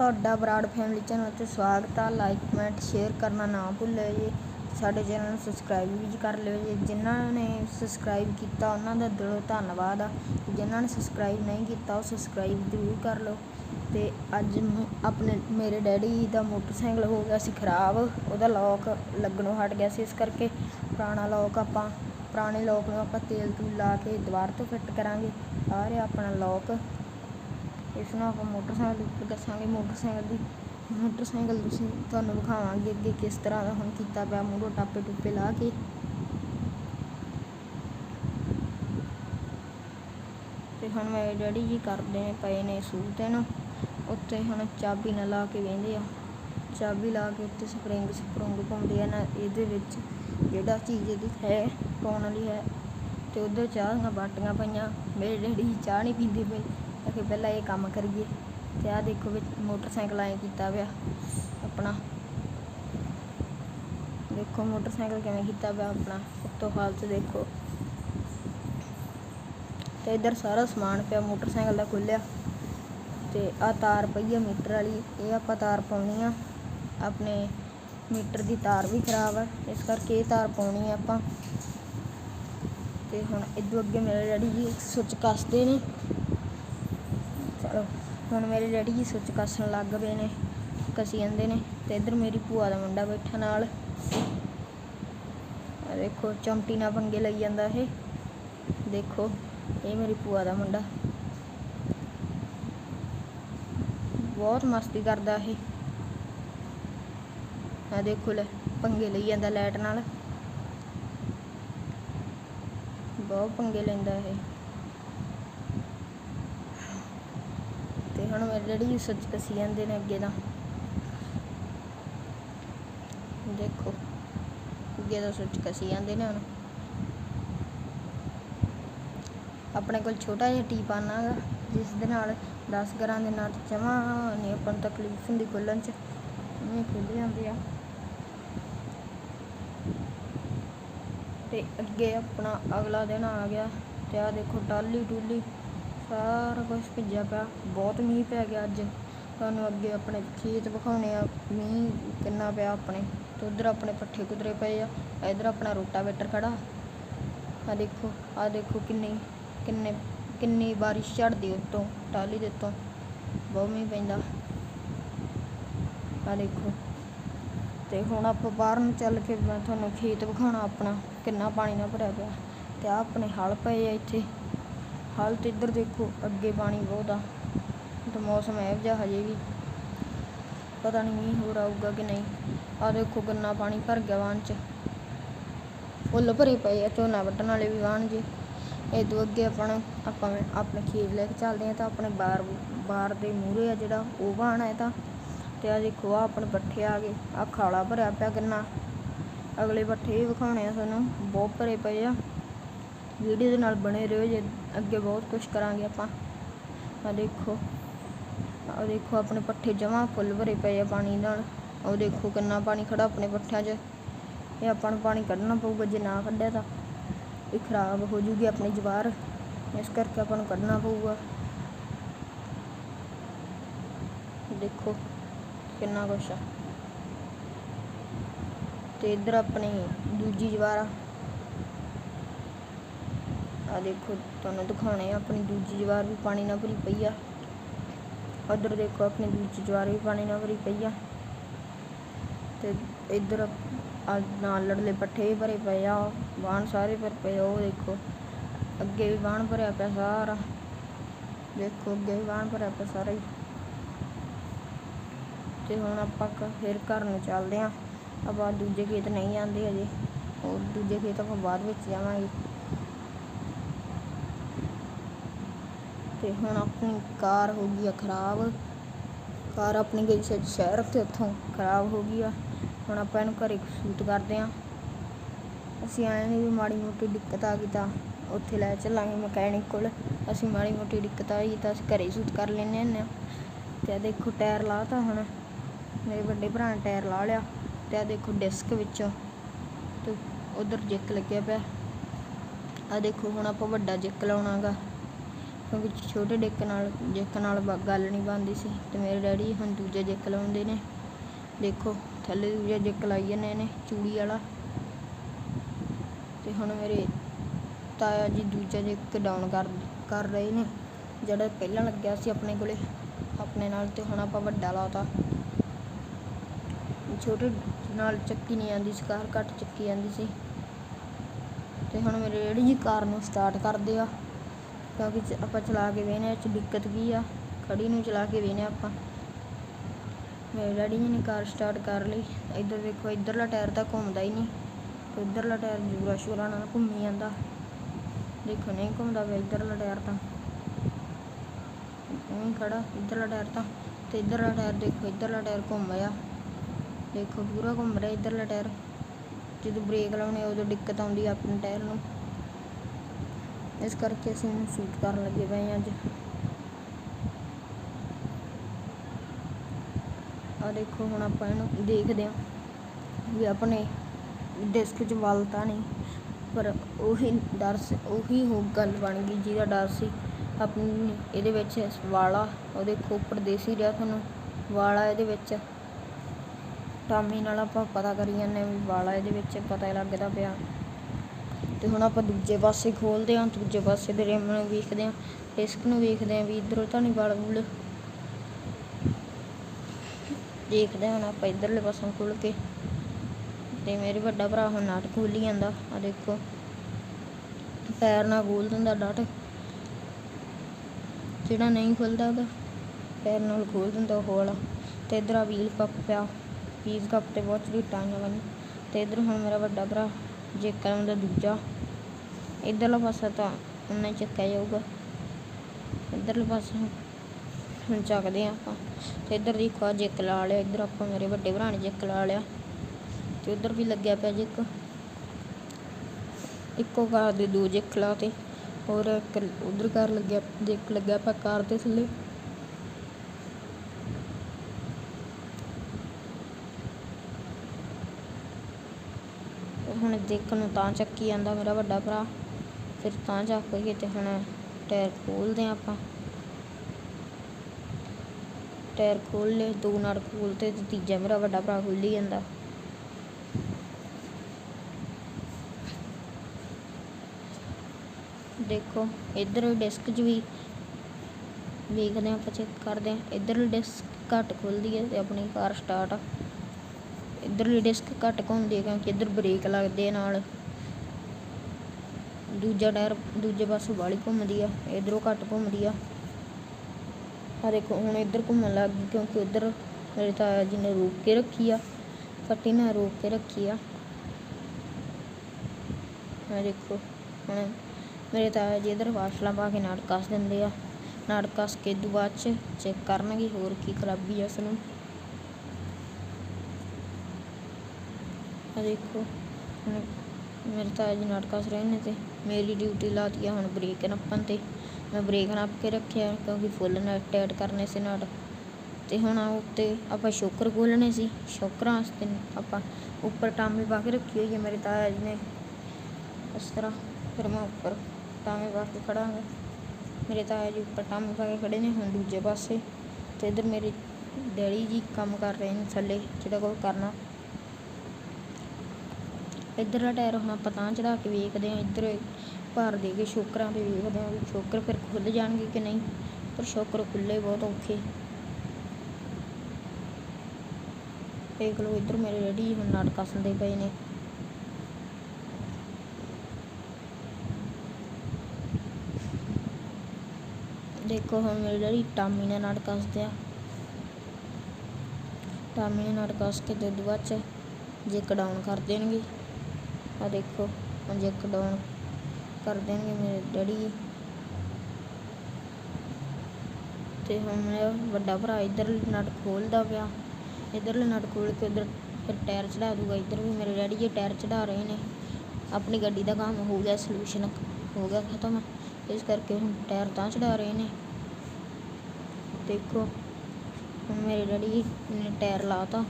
ਤੁਹਾਡਾ Brar family channel ਤੇ ਸਵਾਗਤ ਆ। ਲਾਈਕ ਕਮੈਂਟ ਸ਼ੇਅਰ ਕਰਨਾ ਨਾ ਭੁੱਲਿਓ ਜੀ। ਸਾਡੇ ਚੈਨਲ ਨੂੰ ਸਬਸਕ੍ਰਾਈਬ ਵੀ ਕਰ ਲਿਓ ਜੀ। ਜਿਨ੍ਹਾਂ ਨੇ ਸਬਸਕ੍ਰਾਈਬ ਕੀਤਾ, ਉਹਨਾਂ ਦਾ ਦਿਲੋਂ ਧੰਨਵਾਦ ਆ। ਜਿਨ੍ਹਾਂ ਨੇ ਸਬਸਕ੍ਰਾਈਬ ਨਹੀਂ ਕੀਤਾ, ਉਹ ਸਬਸਕ੍ਰਾਈਬ ਜ਼ਰੂਰ ਕਰ ਲਓ। ਤੇ ਅੱਜ ਮ- ਆਪਣੇ, ਮੇਰੇ ਡੈਡੀ ਦਾ ਮੋਟਰਸਾਈਕਲ ਹੋ ਗਿਆ ਸੀ ਖਰਾਬ। ਉਹਦਾ ਲੋਕ ਲੱਗਣੋਂ ਹਟ ਗਿਆ ਸੀ। ਇਸ ਕਰਕੇ ਪੁਰਾਣਾ ਲੋਕ ਆਪਾਂ, ਪੁਰਾਣੇ ਲੋਕ ਨੂੰ ਆਪਾਂ ਤੇਲ ਤੂਲ ਲਾ ਕੇ ਦੁਬਾਰਾ ਤੋਂ ਫਿੱਟ ਕਰਾਂਗੇ। ਆ ਰਿਹਾ ਆਪਣਾ ਲੋਕ ਇਸ ਨੂੰ ਆਪਾਂ ਮੋਟਰਸਾਈਕਲ ਉੱਪਰ ਦੱਸਾਂਗੇ, ਮੋਟਰਸਾਈਕਲ ਦੀ ਮੋਟਰਸਾਈਕਲ ਤੁਸੀਂ ਤੁਹਾਨੂੰ ਵਿਖਾਵਾਂਗੇ ਅੱਗੇ ਕਿਸ ਤਰ੍ਹਾਂ ਦਾ ਹੁਣ ਕੀਤਾ ਪਿਆ, ਮੂਹਰੋਂ ਟਾਪੇ ਟੁੱਪੇ ਲਾ ਕੇ। ਤੇ ਹੁਣ ਮੇਰੇ ਡੈਡੀ ਜੀ ਕਰਦੇ ਨੇ ਪਏ ਨੇ ਸੂਤ ਇਹਨੂੰ ਉੱਤੇ ਹੁਣ ਚਾਬੀ ਨਾਲ ਲਾ ਕੇ ਵੇਂਦੇ ਆ। ਚਾਬੀ ਲਾ ਕੇ ਉੱਤੇ ਸਪਰਿੰਗ ਸਪਰੁੰਗ ਪਾਉਂਦੇ ਆ ਨਾ, ਇਹਦੇ ਵਿੱਚ ਜਿਹੜਾ ਚੀਜ਼ ਇਹਦੀ ਹੈ, ਪਾਉਣ ਵਾਲੀ ਹੈ। ਤੇ ਉਧਰ ਚਾਹ ਦੀਆਂ ਬਾਟੀਆਂ ਪਈਆਂ, ਮੇਰੇ ਡੈਡੀ ਜੀ ਚਾਹ ਨਹੀਂ ਪੀਂਦੇ ਪਏ। ਕਿ ਪਹਿਲਾਂ ਇਹ ਕੰਮ ਕਰੀਏ ਤੇ ਆਹ ਦੇਖੋ ਵਿੱਚ ਮੋਟਰਸਾਈਕਲ ਐਂ ਕੀਤਾ ਪਿਆ ਆਪਣਾ। ਦੇਖੋ ਮੋਟਰਸਾਈਕਲ ਕਿਵੇਂ ਕੀਤਾ ਪਿਆ ਆਪਣਾ, ਉੱਤੋਂ ਹਾਲਤ ਦੇਖੋ। ਤੇ ਇੱਧਰ ਸਾਰਾ ਸਮਾਨ ਪਿਆ, ਮੋਟਰਸਾਈਕਲ ਦਾ ਖੁੱਲਿਆ ਤੇ ਆ ਤਾਰ ਪਈ ਆ ਮੀਟਰ ਵਾਲੀ, ਇਹ ਆਪਾਂ ਤਾਰ ਪਾਉਣੀ ਆ। ਆਪਣੇ ਮੀਟਰ ਦੀ ਤਾਰ ਵੀ ਖਰਾਬ ਆ, ਇਸ ਕਰਕੇ ਇਹ ਤਾਰ ਪਾਉਣੀ ਆ ਆਪਾਂ। ਤੇ ਹੁਣ ਇਦੋਂ ਅੱਗੇ ਮੇਰੇ ਡੈਡੀ ਜੀ ਸੁੱਚ ਕੱਸਦੇ ਨੇ ਚਲੋ ਹੁਣ ਮੇਰੇ ਡੈਡੀ ਜੀ ਸੁੱਚ ਕੱਸਣ ਲੱਗ ਪਏ ਨੇ, ਕਸੀ ਜਾਂਦੇ ਨੇ ਤੇ ਇੱਧਰ ਮੇਰੀ ਭੂਆ ਦਾ ਮੁੰਡਾ ਬੈਠਾ ਨਾਲ। ਆ ਦੇਖੋ ਚਮਟੀ ਨਾਲ ਪੰਗੇ ਲਈ ਜਾਂਦਾ ਇਹ। ਦੇਖੋ, ਇਹ ਮੇਰੀ ਭੂਆ ਦਾ ਮੁੰਡਾ। ਬਹੁਤ ਮਸਤੀ ਕਰਦਾ ਇਹ। ਆ ਦੇਖੋ ਲੈ, ਪੰਗੇ ਲਈ ਜਾਂਦਾ ਲਾਈਟ ਨਾਲ। ਬਹੁਤ ਪੰਗੇ ਲੈਂਦਾ ਇਹ ਤੇ ਹੁਣ ਮੇਰੇ ਡੈਡੀ ਸੱਚ ਕਸੀ ਜਾਂਦੇ ਨੇ ਅੱਗੇ ਦਾ ਦੇਖੋ, ਅੱਗੇ ਦਾ ਸੱਚ ਕਸੀ ਜਾਂਦੇ ਨੇ ਹੁਣ ਆਪਣੇ ਕੋਲ ਛੋਟਾ ਜਿਹਾ ਟੀਪ ਆਨਾ ਗਾ ਜਿਸ ਦੇ ਨਾਲ 10 ਗਰਾਂ ਦੇ ਨਾਲ ਜਮਾ ਨਹੀਂ ਆਪਾਂ ਨੂੰ ਤਕਲੀਫ ਹੁੰਦੀ ਖੁੱਲਣ ਚ। ਇਹ ਖੁੱਲ ਜਾਂਦੇ ਆ। ਤੇ ਅੱਗੇ ਆਪਣਾ ਅਗਲਾ ਦਿਨ ਆ ਗਿਆ, ਤੇ ਆ ਦੇਖੋ ਟਾਲੀ ਟੂਲੀ ਸਾਰਾ ਕੁਝ ਭਿੱਜਿਆ ਪਿਆ। ਬਹੁਤ ਮੀਂਹ ਪੈ ਗਿਆ ਅੱਜ। ਤੁਹਾਨੂੰ ਅੱਗੇ ਆਪਣੇ ਖੇਤ ਵਿਖਾਉਣੇ ਆ। ਮੀਂਹ ਕਿੰਨਾ ਪਿਆ ਆਪਣੇ। ਤੇ ਉਧਰ ਆਪਣੇ ਪੱਠੇ ਕੁਦਰੇ ਪਏ ਆ। ਇਧਰ ਆਪਣਾ ਰੋਟਾਵੇਟਰ ਖੜਾ। ਆ ਦੇਖੋ ਆ ਦੇਖੋ ਕਿੰਨੀ, ਕਿੰਨੇ, ਕਿੰਨੀ ਬਾਰਿਸ਼ ਝੜਦੀ ਉੱਤੋਂ ਟਾਲੀ ਦੇ ਉੱਤੋਂ। ਬਹੁਤ ਮੀਂਹ ਪੈਂਦਾ। ਆ ਦੇਖੋ। ਤੇ ਹੁਣ ਆਪਾਂ ਬਾਹਰ ਨੂੰ ਚੱਲ ਕੇ ਮੈਂ ਤੁਹਾਨੂੰ ਖੇਤ ਵਿਖਾਉਣਾ ਆਪਣਾ। ਕਿੰਨਾ ਪਾਣੀ ਨਾਲ ਭਰਿਆ ਪਿਆ। ਤੇ ਆ ਆਪਣੇ ਹਲ ਪਏ ਆ ਇੱਥੇ। ਹਾਲਤ ਤੇ ਇੱਧਰ ਦੇਖੋ, ਅੱਗੇ ਪਾਣੀ ਬਹੁਤ ਆ। ਤੇ ਮੌਸਮ ਇਹੋ ਜਿਹਾ ਹਜੇ ਵੀ। ਪਤਾ ਨਹੀਂ ਮੀਂਹ ਹੋਰ ਆਊਗਾ ਕਿ ਨਹੀਂ। ਆ ਦੇਖੋ ਕਿੰਨਾ ਪਾਣੀ ਭਰ ਗਿਆ ਵਾਹਨ 'ਚ। ਫੁੱਲ ਭਰੇ ਪਏ ਆ, ਝੋਨਾ ਵੱਢਣ ਵਾਲੇ ਵੀ ਵਾਹਨ ਜੇ। ਇਹ ਤੋਂ ਅੱਗੇ ਆਪਣਾ, ਆਪਾਂ ਆਪਣੇ ਖੇਤ ਲੈ ਕੇ ਚੱਲਦੇ ਆ ਤਾਂ ਆਪਣੇ ਬਾਰ ਬਾਰ ਦੇ ਮੂਹਰੇ ਆ ਜਿਹੜਾ ਉਹ ਵਾਹਨ ਹੈ ਤਾਂ। ਤੇ ਆ ਦੇਖੋ ਆ ਆਪਣੇ ਪੱਠੇ ਆ ਗਏ। ਆ ਖਾਲਾ ਭਰਿਆ ਪਿਆ ਕਿੰਨਾ ਅਗਲੇ ਪੱਠੇ ਵੀ ਵਿਖਾਉਣੇ ਆ ਤੁਹਾਨੂੰ। ਬਹੁਤ ਭਰੇ ਪਏ ਆ। ਵੀਡੀਓ ਦੇ ਨਾਲ ਬਣੇ ਰਹੋ, ਜੇ ਅੱਗੇ ਬਹੁਤ ਕੁਝ ਕਰਾਂਗੇ ਆਪਾਂ। ਆ ਦੇਖੋ ਆ ਦੇਖੋ, ਆਪਣੇ ਪੱਠੇ ਜਮਾ ਫੁੱਲ ਭਰੇ ਪਏ ਆ ਪਾਣੀ ਨਾਲ। ਉਹ ਦੇਖੋ ਕਿੰਨਾ ਪਾਣੀ ਖੜਾ ਆਪਣੇ ਪੱਠਿਆਂ 'ਚ। ਇਹ ਆਪਾਂ ਨੂੰ ਪਾਣੀ ਕੱਢਣਾ ਪਊਗਾ, ਜੇ ਨਾ ਕੱਢਿਆ ਤਾਂ ਇਹ ਖਰਾਬ ਹੋ ਜੂਗੀ ਆਪਣੀ ਜਵਾਰ। ਇਸ ਕਰਕੇ ਆਪਾਂ ਨੂੰ ਕੱਢਣਾ ਪਊਗਾ। ਦੇਖੋ ਕਿੰਨਾ ਕੁਛ ਆ। ਤੇ ਇੱਧਰ ਆਪਣੀ ਦੂਜੀ ਜਵਾਰ ਆ। ਆ ਦੇਖੋ ਤੁਹਾਨੂੰ ਦਿਖਾਉਣੇ ਆ ਆਪਣੀ ਦੂਜੀ ਜਵਾਰ ਵੀ ਪਾਣੀ ਨਾਲ ਭਰੀ ਪਈ ਆ। ਉਧਰ ਦੇਖੋ ਆਪਣੀ ਦੂਜੀ ਜਵਾਰ ਵੀ ਪਾਣੀ ਨਾਲ ਭਰੀ ਪਈ ਆ। ਤੇ ਇੱਧਰ ਆ ਨਾਲ ਲੜਲੇ ਪੱਠੇ ਵੀ ਭਰੇ ਪਏ ਆ ਬਾਣ ਸਾਰੇ ਭਰੇ ਪਏ ਆ, ਉਹ ਦੇਖੋ ਅੱਗੇ ਵੀ ਬਾਣ ਭਰਿਆ ਪਿਆ ਸਾਰਾ। ਦੇਖੋ ਅੱਗੇ ਵੀ ਬਾਣ ਭਰਿਆ ਪਿਆ ਸਾਰਾ ਹੀ। ਤੇ ਹੁਣ ਆਪਾਂ ਫਿਰ ਘਰ ਨੂੰ ਚੱਲਦੇ ਆਂ। ਆਪਾਂ ਦੂਜੇ ਖੇਤ ਨਹੀਂ ਜਾਂਦੇ ਅਜੇ। ਹੋਰ ਦੂਜੇ ਖੇਤ ਆਪਾਂ ਬਾਅਦ ਵਿੱਚ ਜਾਵਾਂਗੇ। ਤੇ ਹੁਣ ਆਪਣੀ ਕਾਰ ਹੋ ਗਈ ਆ ਖਰਾਬ। ਕਾਰ ਆਪਣੀ ਗਈ ਸੀ ਸ਼ਹਿਰ ਤੇ ਉੱਥੋਂ ਖਰਾਬ ਹੋ ਗਈ ਆ। ਹੁਣ ਆਪਾਂ ਇਹਨੂੰ ਘਰੇ ਸੂਟ ਕਰਦੇ ਆਂ। ਅਸੀਂ ਆਏ ਨਹੀਂ ਵੀ ਮਾੜੀ ਮੋਟੀ ਦਿੱਕਤ ਆ ਗਈ ਤਾਂ ਉੱਥੇ ਲੈ ਚੱਲਾਂਗੇ ਮਕੈਨਿਕ ਕੋਲ। ਅਸੀਂ ਮਾੜੀ ਮੋਟੀ ਦਿੱਕਤ ਆਈ ਤਾਂ ਅਸੀਂ ਘਰੇ ਸੂਟ ਕਰ ਲੈਂਦੇ ਹੁੰਦੇ ਹਾਂ ਤੇ ਆ ਦੇਖੋ ਟਾਇਰ ਲਾਤਾ ਹੁਣ। ਮੇਰੇ ਵੱਡੇ ਭਰਾ ਨੇ ਟਾਇਰ ਲਾ ਲਿਆ। ਤੇ ਆ ਦੇਖੋ ਡਿਸਕ ਵਿੱਚੋਂ ਤੇ ਉਧਰ ਜਿੱਕ ਲੱਗਿਆ ਪਿਆ। ਆ ਦੇਖੋ ਹੁਣ ਆਪਾਂ ਵੱਡਾ ਜਿੱਕ ਲਾਉਣਾਗਾ। ਕਿਉਂਕਿ ਛੋਟੇ ਡਿੱਕ ਨਾਲ, ਜਿੱਕ ਨਾਲ ਗੱਲ ਨਹੀਂ ਬਣਦੀ ਸੀ ਤੇ ਮੇਰੇ ਡੈਡੀ ਹੁਣ ਦੂਜਾ ਜਿੱਕ ਲਾਉਂਦੇ ਨੇ। ਦੇਖੋ, ਥੱਲੇ ਦੂਜਾ ਜਿੱਕ ਲਾਈ ਜਾਂਦੇ ਨੇ, ਚੂੜੀ ਵਾਲਾ। ਤੇ ਹੁਣ ਮੇਰੇ ਤਾਇਆ ਜੀ ਦੂਜਾ ਜਿੱਕ ਡਾਊਨ ਕਰ ਕਰ ਰਹੇ ਨੇ। ਜਿਹੜਾ ਪਹਿਲਾਂ ਲੱਗਿਆ ਸੀ ਆਪਣੇ ਕੋਲੇ, ਆਪਣੇ ਨਾਲ ਤੇ ਹੁਣ ਆਪਾਂ ਵੱਡਾ ਲਾਤਾ। ਛੋਟੇ ਨਾਲ ਚੱਕੀ ਨਹੀਂ ਆਉਂਦੀ ਸੀ ਕਾਰ ਘੱਟ ਚੱਕੀ ਜਾਂਦੀ ਸੀ। ਤੇ ਹੁਣ ਮੇਰੇ ਡੈਡੀ ਜੀ ਕਾਰ ਨੂੰ ਸਟਾਰਟ ਕਰਦੇ ਆ। ਕਿਉਂਕਿ ਚ- ਆਪਾਂ ਚਲਾ ਕੇ ਵੇਖਦੇ ਹਾਂ 'ਚ ਦਿੱਕਤ ਕੀ ਆ? ਖੜੀ ਨੂੰ ਚਲਾ ਕੇ ਵੇਖਦੇ ਹਾਂ ਆਪਾਂ। ਮੇਰੇ ਡੈਡੀ ਜੀ ਨੇ ਕਾਰ ਸਟਾਰਟ ਕਰ ਲਈ। ਇੱਧਰ ਦੇਖੋ ਇੱਧਰਲਾ ਟਾਇਰ ਤਾਂ ਘੁੰਮਦਾ ਹੀ ਨਹੀਂ। ਤੇ ਇੱਧਰਲਾ ਟਾਇਰ ਜੂਰਾ ਸ਼ੂਰਾ ਨਾਲ ਘੁੰਮੀ ਜਾਂਦਾ। ਦੇਖੋ, ਨਹੀਂ ਘੁੰਮਦਾ ਵੇ ਇੱਧਰਲਾ ਟਾਇਰ ਤਾਂ। ਨਹੀਂ ਖੜਾ, ਇੱਧਰਲਾ ਟਾਇਰ ਤਾਂ। ਤੇ ਇੱਧਰਲਾ ਟਾਇਰ ਦੇਖੋ, ਇੱਧਰਲਾ ਟਾਇਰ ਘੁੰਮ ਰਿਹਾ। ਦੇਖੋ, ਪੂਰਾ ਘੁੰਮ ਰਿਹਾ ਇੱਧਰਲਾ ਟਾਇਰ। ਜਦੋਂ ਬ੍ਰੇਕ ਲਾਉਣੇ ਉਦੋਂ ਦਿੱਕਤ ਆਉਂਦੀ ਆ ਆਪਣੇ ਟਾਇਰ ਨੂੰ। ਇਸ ਕਰਕੇ ਅਸੀਂ ਇਹਨੂੰ ਸ਼ੂਟ ਕਰਨ ਲੱਗੇ ਪਏ ਅੱਜ। ਆ ਦੇਖੋ, ਹੁਣ ਆਪਾਂ ਇਹਨੂੰ ਦੇਖਦੇ ਹਾਂ ਵੀ ਆਪਣੇ ਡਿਸਕ 'ਚ ਵਲ ਤਾਂ ਨਹੀਂ, ਪਰ ਉਹੀ ਡਰ ਸੀ, ਉਹੀ ਹੋ ਗੱਲ ਬਣ ਗਈ ਜਿਹਦਾ ਡਰ ਸੀ ਆਪਣੀ ਇਹਦੇ ਵਿੱਚ ਵਾਲਾ, ਉਹਦੇ ਖੋਪੜ ਦੇਸੀ ਰਿਹਾ ਤੁਹਾਨੂੰ, ਵਾਲਾ ਇਹਦੇ ਵਿੱਚ। ਟਾਮੀ ਨਾਲ ਆਪਾਂ ਪਤਾ ਕਰੀ ਜਾਂਦੇ ਹਾਂ ਵੀ ਵਾਲਾ ਇਹਦੇ ਵਿੱਚ ਪਤਾ ਲੱਗਦਾ ਪਿਆ। ਤੇ ਹੁਣ ਆਪਾਂ ਦੂਜੇ ਪਾਸੇ ਖੋਲਦੇ ਹਾਂ, ਦੂਜੇ ਪਾਸੇ ਦੇ ਰਿਮ ਨੂੰ ਵੇਖਦੇ ਹਾਂ, ਡਿਸਕ ਨੂੰ ਵੇਖਦੇ ਹਾਂ ਵੀ ਇਧਰੋਂ ਤਾਂ ਨਹੀਂ ਵਲ ਵੁਲ। ਦੇਖਦੇ ਹਾਂ ਆਪਾਂ ਇਧਰਲੇ ਪਾਸੋਂ ਖੋਲ ਕੇ। ਤੇ ਮੇਰੇ ਵੱਡਾ ਭਰਾ ਹੁਣ ਨਟ ਖੋਲੀ ਜਾਂਦਾ ਆ ਦੇਖੋ। ਪੈਰ ਨਾਲ ਖੋਲ ਦਿੰਦਾ ਡਟ ਜਿਹੜਾ ਨਹੀਂ ਖੁੱਲਦਾ ਉਹਦਾ, ਪੈਰ ਨਾਲ ਖੋਲ ਦਿੰਦਾ ਉਹ ਵਾਲਾ। ਤੇ ਇਧਰ ਆ ਵੀਲ ਕੱਪ ਪਿਆ ਵੀਲ ਕੱਪ ਤੇ ਬਹੁਤ ਝਰੀਟਾਂ ਆਈਆਂ ਮੈਨੂੰ ਤੇ ਇਧਰ ਹੁਣ ਮੇਰਾ ਵੱਡਾ ਭਰਾ ਜੇਕਰ ਦਾ ਦੂਜਾ ਇਧਰਲਾ ਪਾਸਾ ਤਾਂ ਉਹਨਾਂ ਚੱਕਿਆ ਜਾਊਗਾ। ਇਧਰਲੇ ਪਾਸੇ ਹੁਣ ਚੱਕਦੇ ਆ ਆਪਾਂ। ਤੇ ਇਧਰ ਦੇਖੋ ਆ ਜਿੱਕ ਲਾ ਲਿਆ, ਇਧਰ ਆਪਾਂ ਮੇਰੇ ਵੱਡੇ ਭਰਾ ਨੇ ਜਿੱਕ ਲਾ ਲਿਆ। ਤੇ ਉਧਰ ਵੀ ਲੱਗਿਆ ਪਿਆ ਜੇਕ। ਇੱਕੋ ਕਾਰ ਦੇ ਦੋ ਜਿੱਕ ਲਾ ਤੇ ਹੋਰ ਇੱਕ ਉਧਰ ਕਾਰ ਲੱਗਿਆ, ਜਿੱਕ ਲੱਗਿਆ ਪਿਆ ਕਾਰ ਦੇ ਥੱਲੇ ਤੇ ਹੁਣ ਦੇਖਣ ਨੂੰ ਤਾਂ ਚੱਕੀ ਜਾਂਦਾ ਮੇਰਾ ਵੱਡਾ ਭਰਾ, ਫਿਰ ਤਾਂ ਚੱਕ ਕੇ ਤੇ ਹੁਣ ਟਾਇਰ ਖੋਲਦੇ ਹਾਂ ਆਪਾਂ। ਟਾਇਰ ਖੋਲ ਲਏ, ਦੋ ਨਟ ਖੋਲਤੇ ਤੇ ਤੀਜਾ ਮੇਰਾ ਵੱਡਾ ਭਰਾ ਖੋਲੀ ਜਾਂਦਾ। ਦੇਖੋ ਇੱਧਰ ਡਿਸਕ 'ਚ ਵੀ ਵੇਖਦੇ ਹਾਂ ਆਪਾਂ, ਚੈੱਕ ਕਰਦੇ ਹਾਂ। ਇੱਧਰਲੀ ਡਿਸਕ ਘੱਟ ਖੁੱਲਦੀ ਹੈ ਤੇ ਆਪਣੀ ਕਾਰ ਸਟਾਰਟ ਇੱਧਰਲੀ ਡਿਸਕ ਘੱਟ ਘੁੰਮਦੀ ਹੈ ਕਿਉਂਕਿ ਇੱਧਰ ਬ੍ਰੇਕ ਲੱਗਦੇ ਆ ਨਾਲ ਦੂਜਾ ਟਾਇਰ ਦੂਜੇ ਪਾਸੇ ਵਾਲੀ ਘੁੰਮਦੀ ਆ ਇੱਧਰੋਂ ਘੱਟ ਘੁੰਮਦੀ ਆ ਆ ਦੇਖੋ ਹੁਣ ਇੱਧਰ ਘੁੰਮਣ ਲੱਗ ਗਈ ਕਿਉਂਕਿ ਇੱਧਰ ਮੇਰੇ ਤਾਇਆ ਜੀ ਨੇ ਰੋਕ ਕੇ ਰੱਖੀ ਆ ਫੱਟੀ ਨਾਲ ਰੋਕ ਕੇ ਰੱਖੀ ਆ ਆ ਦੇਖੋ ਹੁਣ ਮੇਰੇ ਤਾਇਆ ਜੀ ਇੱਧਰ ਵਾਸ਼ਲਾ ਪਾ ਕੇ ਨਾੜ ਕੱਸ ਦਿੰਦੇ ਆ ਨਾੜ ਕੱਸ ਕੇ ਦੂ ਬਾਅਦ ਚ ਚੈੱਕ ਕਰਨਗੇ ਹੋਰ ਕੀ ਖਰਾਬੀ ਆ ਇਸ ਨੂੰ ਆ ਦੇਖੋ ਹੁਣ ਮੇਰੇ ਤਾਇਆ ਜੀ ਨਾੜ ਕੱਸ ਰਹੇ ਨੇ ਤੇ ਮੇਰੀ ਡਿਊਟੀ ਲਾਤੀ ਆ ਹੁਣ ਬ੍ਰੇਕ ਨੱਪਣ ਤੇ ਮੈਂ ਬ੍ਰੇਕ ਨੱਪ ਕੇ ਰੱਖਿਆ ਕਿਉਂਕਿ ਫੁੱਲ ਨਾਲ ਟਾਈਟ ਕਰਨੇ ਸੀ ਨਾੜ ਤੇ ਹੁਣ ਆ ਉੱਤੇ ਆਪਾਂ ਸ਼ੋਕਰ ਖੋਲਣੇ ਸੀ ਸ਼ੋਕਰਾਂ ਵਾਸਤੇ ਆਪਾਂ ਉੱਪਰ ਟਾਮੀ ਪਾ ਕੇ ਰੱਖੀ ਹੋਈ ਹੈ ਮੇਰੇ ਤਾਇਆ ਜੀ ਨੇ ਇਸ ਤਰ੍ਹਾਂ ਫਿਰ ਮੈਂ ਉੱਪਰ ਟਾਮੇ ਪਾ ਕੇ ਖੜਾਂਗਾ ਮੇਰੇ ਤਾਇਆ ਜੀ ਉੱਪਰ ਟਾਮੇ ਪਾ ਕੇ ਖੜੇ ਨੇ ਹੁਣ ਦੂਜੇ ਪਾਸੇ ਤੇ ਇਧਰ ਮੇਰੇ ਡੈਡੀ ਜੀ ਕੰਮ ਕਰ ਰਹੇ ਨੇ ਥੱਲੇ ਜਿਹੜਾ ਕੋਈ ਕਰਨਾ ਇੱਧਰਲਾ ਟਾਇਰ ਹੁਣ ਆਪਾਂ ਤਾਂ ਚੜਾ ਕੇ ਵੇਖਦੇ ਹਾਂ, ਇੱਧਰ ਭਾਰ ਦੇ ਕੇ ਸ਼ੋਕਰਾਂ ਤੇ ਵੇਖਦੇ ਹਾਂ ਵੀ ਸ਼ੋਕਰ ਫਿਰ ਖੁੱਲ ਜਾਣਗੇ ਕਿ ਨਹੀਂ, ਪਰ ਸ਼ੋਕਰ ਖੁੱਲੇ ਬਹੁਤ ਔਖੇ। ਦੇਖ ਲਓ ਇੱਧਰ ਮੇਰੇ ਡੈਡੀ ਹੁਣ ਨਾਟ ਕੱਸਦੇ ਪਏ ਨੇ। ਦੇਖੋ ਹੁਣ ਮੇਰੇ ਡੈਡੀ ਟਾਮੀ ਨਾਲ ਨਾਟ ਕੱਸਦੇ ਆ। ਟਾਮੀ ਨਾਲ ਨਾਟ ਕੱਸ ਕੇ ਦੁੱਧ ਬਾਅਦ ਚ ਜਿੱਕ ਡਾਊਨ ਕਰ ਦੇਣਗੇ। ਆ ਦੇਖੋ ਹੁਣ ਜਿੱਕ ਡਾਊਨ ਕਰ ਦੇਣਗੇ ਮੇਰੇ ਡੈਡੀ। ਜੀ ਤੇ ਹੁਣ ਮੇਰਾ ਵੱਡਾ ਭਰਾ ਇੱਧਰ ਨਟ ਖੋਲਦਾ ਪਿਆ। ਇੱਧਰਲੇ ਨਟ ਖੋਲ ਕੇ ਉੱਧਰ ਫਿਰ ਟਾਇਰ ਚੜਾ ਦੂਗਾ। ਇੱਧਰ ਵੀ ਮੇਰੇ ਡੈਡੀ ਜੀ ਟਾਇਰ ਚੜਾ ਰਹੇ ਨੇ। ਆਪਣੀ ਗੱਡੀ ਦਾ ਕੰਮ ਹੋ ਗਿਆ ਸੋਲੂਸ਼ਨ ਹੋ ਗਿਆ ਖਤਮ। ਇਸ ਕਰਕੇ ਹੁਣ ਟਾਇਰ ਤਾਂ ਚੜਾ ਰਹੇ ਨੇ। ਦੇਖੋ, ਹੁਣ ਮੇਰੇ ਡੈਡੀ ਜੀ ਨੇ ਟਾਇਰ ਲਾਤਾ।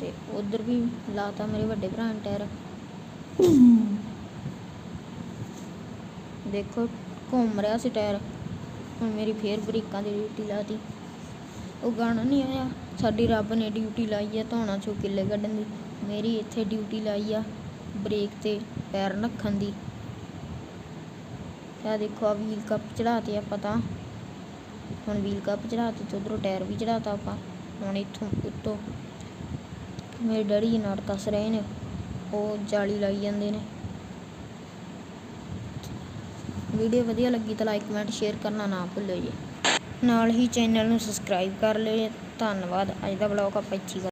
ਤੇ ਉਧਰ ਵੀ ਲਾਤਾ ਮੇਰੇ ਵੱਡੇ ਭਰਾ ਨੇ ਟਾਇਰ। ਦੇਖੋ, ਘੁੰਮ ਰਿਹਾ ਸੀ ਟਾਇਰ। ਹੁਣ ਮੇਰੀ ਫੇਰ ਬ੍ਰੇਕਾਂ ਦੀ ਡਿਊਟੀ ਲਾਤੀ ਉਹ ਗਾਣਾ ਨਹੀਂ ਆਇਆ। ਸਾਡੀ ਰੱਬ ਨੇ ਡਿਊਟੀ ਲਾਈ ਆ ਧੋਣਾ ਚੋਂ ਕਿੱਲੇ ਕੱਢਣ ਦੀ। ਮੇਰੀ ਇੱਥੇ ਡਿਊਟੀ ਲਾਈ ਆ ਬ੍ਰੇਕ ਤੇ ਪੈਰ ਰੱਖਣ ਦੀ। ਆ ਦੇਖੋ ਆ ਵੀਲ ਕੱਪ ਚੜਾਤੇ ਆਪਾਂ ਤਾਂ। ਹੁਣ ਵੀਲ ਕੱਪ ਚੜਾਤੇ ਤੇ ਉਧਰੋਂ ਟਾਇਰ ਵੀ ਚੜਾਤਾ ਆਪਾਂ। ਹੁਣ ਇੱਥੋਂ, ਉੱਤੋਂ। ਮੇਰੇ ਡੈਡੀ ਨਾਲ ਕੱਸ ਰਹੇ ਨੇ। ਉਹ ਜਾਲੀ ਲਾਈ ਜਾਂਦੇ ਨੇ। ਵੀਡੀਓ ਵਧੀਆ ਲੱਗੀ ਤਾਂ ਲਾਈਕ ਕਮੈਂਟ ਸ਼ੇਅਰ ਕਰਨਾ ਨਾ ਭੁੱਲਿਓ ਜੀ। ਨਾਲ ਹੀ ਚੈਨਲ ਨੂੰ ਸਬਸਕ੍ਰਾਈਬ ਕਰ ਲਿਓ ਧੰਨਵਾਦ। ਅੱਜ ਦਾ ਬਲੌਗ ਆਪਾਂ ਇੱਥੇ